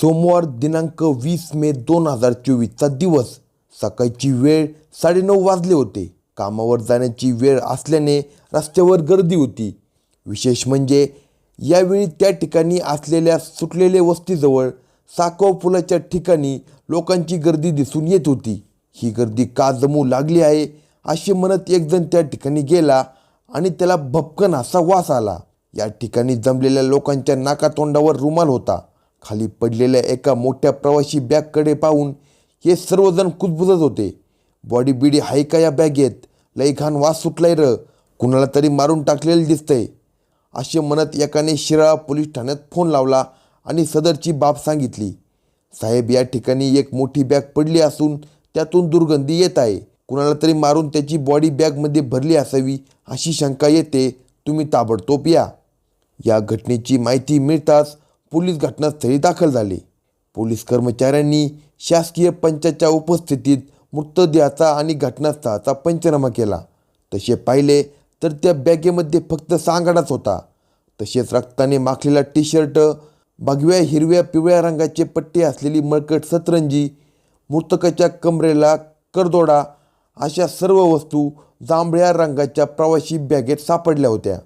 सोमवार दिनांक वीस मे दोन हजार चोवीसचा दिवस. सकाळची वेळ साडेनऊ वाजले होते. कामावर जाण्याची वेळ असल्याने रस्त्यावर गर्दी होती. विशेष म्हणजे यावेळी त्या ठिकाणी असलेल्या सुटलेल्या वस्तीजवळ साकव पुलाच्या ठिकाणी लोकांची गर्दी दिसून येत होती. ही गर्दी का जमू लागली आहे अशी म्हणत एकजण त्या ठिकाणी गेला आणि त्याला भपकन असा वास आला. या ठिकाणी जमलेल्या लोकांच्या नाकातोंडावर रुमाल होता. खाली पडलेल्या एका मोठ्या प्रवासी बॅगकडे पाहून हे सर्वजण कुजबुजत होते. बॉडी बिडी हाय का या बॅगेत? लई घाण वास सुटलाय र. कुणाला तरी मारून टाकलेलं दिसतंय. असे म्हणत एकाने शिराळा पोलीस ठाण्यात फोन लावला आणि सदरची बाब सांगितली. साहेब या ठिकाणी एक मोठी बॅग पडली असून त्यातून दुर्गंधी येत आहे. कुणाला तरी मारून त्याची बॉडी बॅगमध्ये भरली असावी अशी शंका येते. तुम्ही ताबडतोब या. या घटनेची माहिती मिळताच पोलीस घटनास्थळी दाखल झाले. पोलीस कर्मचाऱ्यांनी शासकीय पंचाच्या उपस्थितीत मृतदेहाचा आणि घटनास्थळाचा पंचनामा केला. तसे पाहिले तर त्या बॅगेमध्ये फक्त सांगाडाच होता. तसेच रक्ताने माखलेला टी शर्ट भगव्या हिरव्या पिवळ्या रंगाचे पट्टे असलेली मळकट सतरंजी मृतकाच्या कमरेला करदोडा अशा सर्व वस्तू जांभळ्या रंगाच्या प्रवासी बॅगेत सापडल्या होत्या.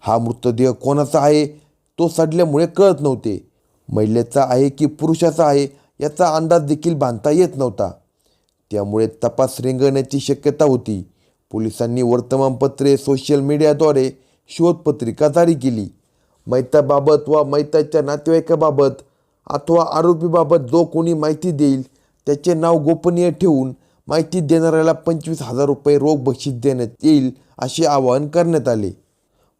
हा मृतदेह कोणाचा आहे? तो सडल्यामुळे कळत नव्हते. महिलेचा आहे की पुरुषाचा आहे याचा अंदाज देखील बांधता येत नव्हता. त्यामुळे तपास रेंगण्याची शक्यता होती. पोलिसांनी वर्तमानपत्रे सोशल मीडियाद्वारे शोधपत्रिका जारी केली. मैताबाबत वा मैताच्या नातेवाईकाबाबत अथवा आरोपीबाबत जो कोणी माहिती देईल त्याचे नाव गोपनीय ठेवून माहिती देणाऱ्याला पंचवीस हजार रुपये रोख बक्षीस देण्यात येईल असे आवाहन करण्यात आले.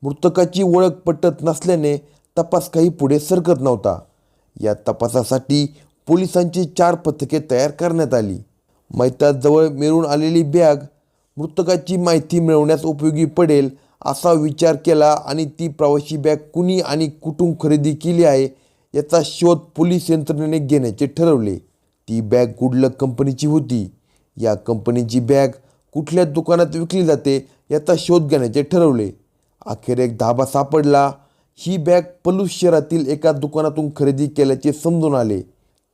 मृतकाची ओळख पटत नसल्याने तपास काही पुढे सरकत नव्हता. या तपासासाठी पोलिसांची चार पथके तयार करण्यात आली. मैताजवळ मिळून आलेली बॅग मृतकाची माहिती मिळवण्यास उपयोगी पडेल असा विचार केला आणि ती प्रवासी बॅग कुणी आणि कुठून खरेदी केली आहे याचा शोध पोलीस यंत्रणेने घेण्याचे ठरवले. ती बॅग गुडलक कंपनीची होती. या कंपनीची बॅग कुठल्या दुकानात विकली जाते याचा शोध घेण्याचे ठरवले. अखेर एक धाबा सापडला. ही बॅग पलूस शहरातील एका दुकानातून खरेदी केल्याचे समजून आले.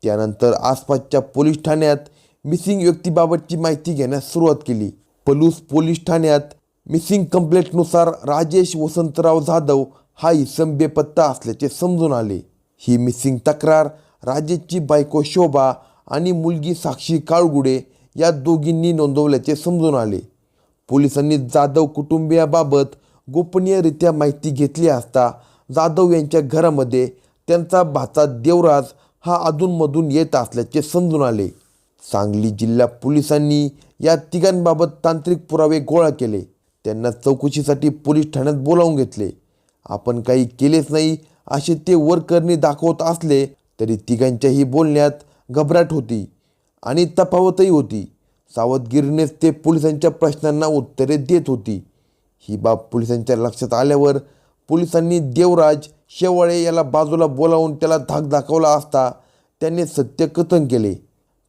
त्यानंतर आसपासच्या पोलीस ठाण्यात मिसिंग व्यक्तीबाबतची माहिती घेण्यास सुरुवात केली. पलूस पोलीस ठाण्यात मिसिंग कंप्लेंटनुसार राजेश वसंतराव जाधव हा इसम बेपत्ता असल्याचे समजून आले. ही मिसिंग तक्रार राजेशची बायको शोभा आणि मुलगी साक्षी काळगुडे या दोघींनी नोंदवल्याचे समजून आले. पोलिसांनी जाधव कुटुंबियाबाबत गोपनीयरित्या माहिती घेतली असता जाधव यांच्या घरामध्ये त्यांचा भाचा देवराज हा अधूनमधून येत असल्याचे समजून आले. सांगली जिल्हा पोलिसांनी या तिघांबाबत तांत्रिक पुरावे गोळा केले. त्यांना चौकशीसाठी पोलीस ठाण्यात बोलावून घेतले. आपण काही केलेच नाही असे ते वरकरणी दाखवत असले तरी तिघांच्याही बोलण्यात घबराट होती आणि तफावतही होती. सावधगिरीनेच ते पोलिसांच्या प्रश्नांना उत्तरे देत होती. ही बाब पोलिसांच्या लक्षात आल्यावर पोलिसांनी देवराज शेवाळे याला बाजूला बोलावून त्याला धाक दाखवला असता त्याने सत्य कथन केले.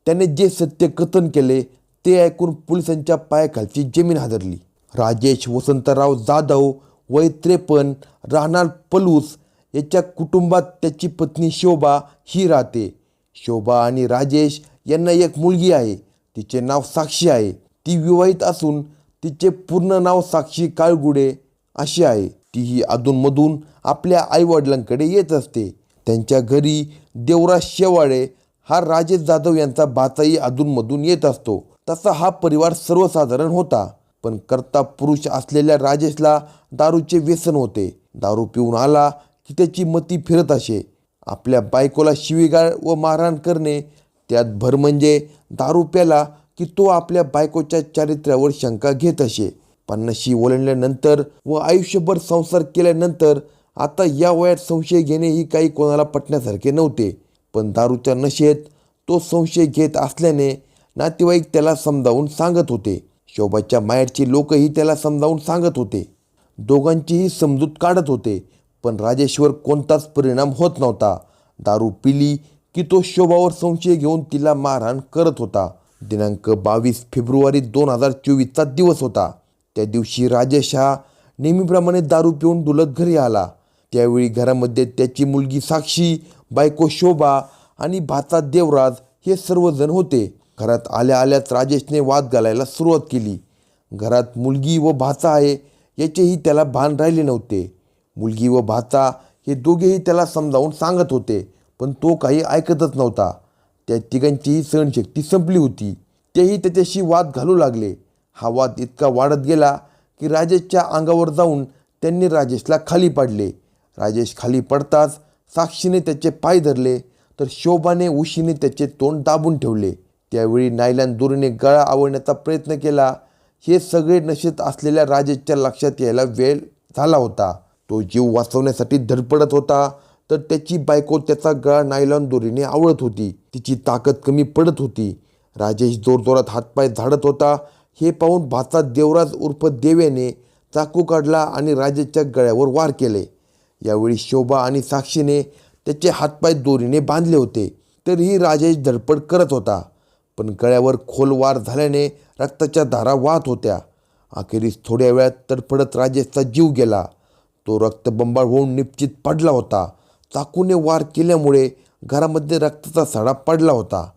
त्याने जे सत्य कथन केले ते ऐकून पोलिसांच्या पायाखालची जमीन हादरली. राजेश वसंतराव जाधव वय त्रेपन्न राहणार पलूस याच्या कुटुंबात त्याची पत्नी शोभा ही राहते. शोभा आणि राजेश यांना एक मुलगी आहे. तिचे नाव साक्षी आहे. ती विवाहित असून तिचे पूर्ण नाव साक्षी काळगुडे असे आहे. तीही अधूनमधून आपल्या आईवडिलांकडे येत असते. त्यांच्या घरी देवराज शेवाळे हा राजेश जाधव यांचा भाचाही अधूनमधून येत असतो. तसा हा परिवार सर्वसाधारण होता. पण कर्ता पुरुष असलेल्या राजेशला दारूचे व्यसन होते. दारू पिऊन आला की त्याची मती फिरत असे. आपल्या बायकोला शिवीगाळ व मारहाण करणे त्यात भर म्हणजे दारू प्याला की तो आपल्या बायकोच्या चारित्र्यावर शंका घेत असे. पन्नाशी ओलांडल्यानंतर व आयुष्यभर संसार केल्यानंतर आता या वयात संशय घेणे ही काही कोणाला पटण्यासारखे नव्हते. पण दारूच्या नशेत तो संशय घेत असल्याने नातेवाईक त्याला समजावून सांगत होते. शोभाच्या माहेरचे लोकही त्याला समजावून सांगत होते. दोघांचीही समजूत काढत होते. पण राजेश्वर कोणताच परिणाम होत नव्हता. दारू पिली की तो शोभावर संशय घेऊन तिला मारहाण करत होता. दिनांक बावीस फेब्रुवारी दोन हजार चोवीसचा दिवस होता. त्या दिवशी राजेश हा नेहमीप्रमाणे दारू पिऊन डुलत घरी आला. त्यावेळी घरामध्ये त्याची मुलगी साक्षी बायको शोभा आणि भाचा देवराज हे सर्वजण होते. घरात आल्या आल्याच राजेशने वाद घालायला सुरुवात केली. घरात मुलगी व भाचा आहे याचेही त्याला भान राहिले नव्हते. मुलगी व भाचा हे दोघेही त्याला समजावून सांगत होते पण तो काही ऐकतच नव्हता. त्या तिघांचीही सहनशक्ती संपली होती. तेही त्याच्याशी वाद घालू लागले. हा वाद इतका वाढत गेला की राजेशच्या अंगावर जाऊन त्यांनी राजेशला खाली पाडले. राजेश खाली पडताच साक्षीने त्याचे पाय धरले तर शोभाने उशीने त्याचे तोंड दाबून ठेवले. त्यावेळी नायलान दुरीने गळा आवडण्याचा प्रयत्न केला. हे सगळे नशेत असलेल्या राजेशच्या लक्षात यायला वेळ झाला होता. तो जीव वाचवण्यासाठी धडपडत होता तर त्याची बायको त्याचा गळा नायलॉन दोरीने आवळत होती. तिची ताकद कमी पडत होती. राजेश जोरजोरात हातपाय झाडत होता हे पाहून भाचा देवराज उर्फ देवेने चाकू काढला आणि राजेच्या गळ्यावर वार केले. यावेळी शोभा आणि साक्षीने त्याचे हातपाय दोरीने बांधले होते. तरीही राजेश धडपड करत होता. पण गळ्यावर खोल वार झाल्याने रक्ताच्या धारा वाहत होत्या. अखेरीस थोड्या वेळात तडफडत राजेशचा जीव गेला. तो रक्तबंबाळ होऊन निश्चित पडला होता. चाकूने वार केल्यामुळे घरामध्ये रक्ताचा सडा पडला होता.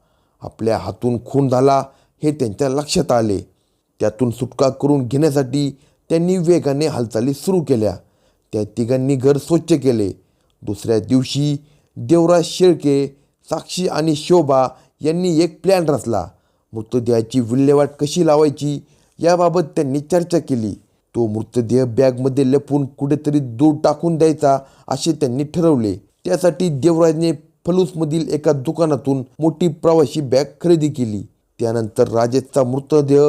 आपल्या हातून खून झाला हे त्यांच्या लक्षात आले. त्यातून सुटका करून घेण्यासाठी त्यांनी वेगाने हालचाली सुरू केल्या. त्या तिघांनी घर स्वच्छ केले. दुसऱ्या दिवशी देवराज शेळके साक्षी आणि शोभा यांनी एक प्लॅन रचला. मृतदेहाची विल्हेवाट कशी लावायची याबाबत त्यांनी चर्चा केली. तो मृतदेह बॅगमध्ये लपून कुठेतरी दूर टाकून द्यायचा असे त्यांनी ठरवले. त्यासाठी देवराजने फलूसमधील एका दुकानातून मोठी प्रवासी बॅग खरेदी केली. त्यानंतर राजेशचा मृतदेह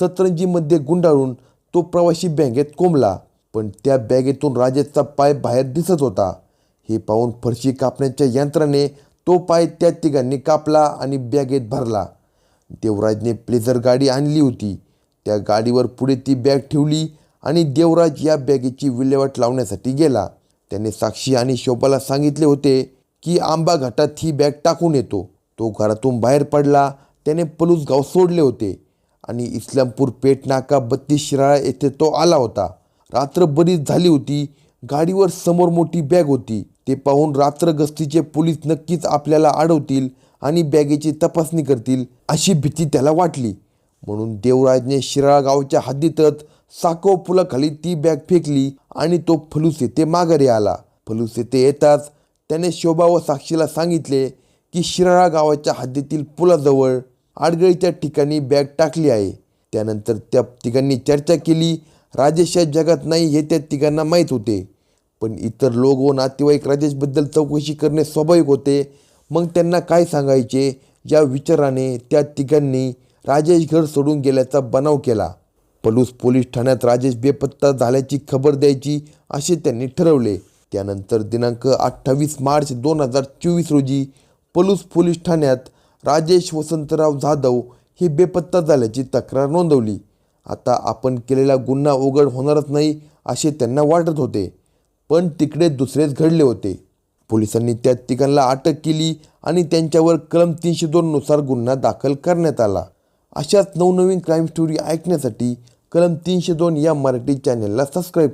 सतरंजीमध्ये गुंडाळून तो प्रवासी बँगेत कोंबला पण त्या बॅगेतून राजेशचा पाय बाहेर दिसत होता. हे पाहून फरशी कापण्याच्या यंत्राने तो पाय त्या तिघांनी कापला आणि बॅगेत भरला. देवराजने प्लेझर गाडी आणली होती. त्या गाडीवर पुढे ती बॅग ठेवली आणि देवराज या बॅगेची विल्हेवाट लावण्यासाठी गेला. त्याने साक्षी आणि शोभाला सांगितले होते की आंबा घाटात ही बॅग टाकून येतो. तो घरातून बाहेर पडला. त्याने पलूस गाव सोडले होते. आणि इस्लामपूर पेठ नाका बत्तीस शिराळा येथे तो आला होता. रात्र बरीच झाली होती. गाडीवर समोर मोठी बॅग होती. ते पाहून रात्र गस्तीचे पोलीस नक्कीच आपल्याला अडवतील आणि बॅगेची तपासणी करतील अशी भीती त्याला वाटली. म्हणून देवराजने शिराळा गावच्या हद्दीतच साको पुलाखाली ती बॅग फेकली आणि तो फलूस येथे माघारी आला. फलूस येथे येताच त्याने शोभा व साक्षीला सांगितले की शिराळा गावाच्या हद्दीतील पुलाजवळ आडगळी त्या ठिकाणी बॅग टाकली आहे. त्यानंतर त्या तिघांनी चर्चा केली. राजेश या जगात नाही हे त्या तिघांना माहीत होते. पण इतर लोक व नातेवाईक राजेशबद्दल चौकशी करणे स्वाभाविक होते. मग त्यांना काय सांगायचे? या विचाराने त्या तिघांनी राजेश घर सोडून गेल्याचा बनाव केला. पलूस पोलीस ठाण्यात राजेश बेपत्ता झाल्याची खबर द्यायची असे त्यांनी ठरवले. त्यानंतर दिनांक अठ्ठावीस मार्च दोन हजार चोवीस रोजी पलूस पोलीस ठाण्यात राजेश वसंतराव जाधव हे बेपत्ता झाल्याची तक्रार नोंदवली. आता आपण केलेला गुन्हा उघड होणारच नाही असे त्यांना वाटत होते. पण तिकडे दुसरेच घडले होते. पोलिसांनी त्या तिघांना अटक केली आणि त्यांच्यावर कलम तीनशे दोननुसार गुन्हा दाखल करण्यात आला. अशाच नवनवीन क्राईम स्टोरी ऐकण्यासाठी कलम तीनशे दोन या मराठी चॅनलला सबस्क्राईब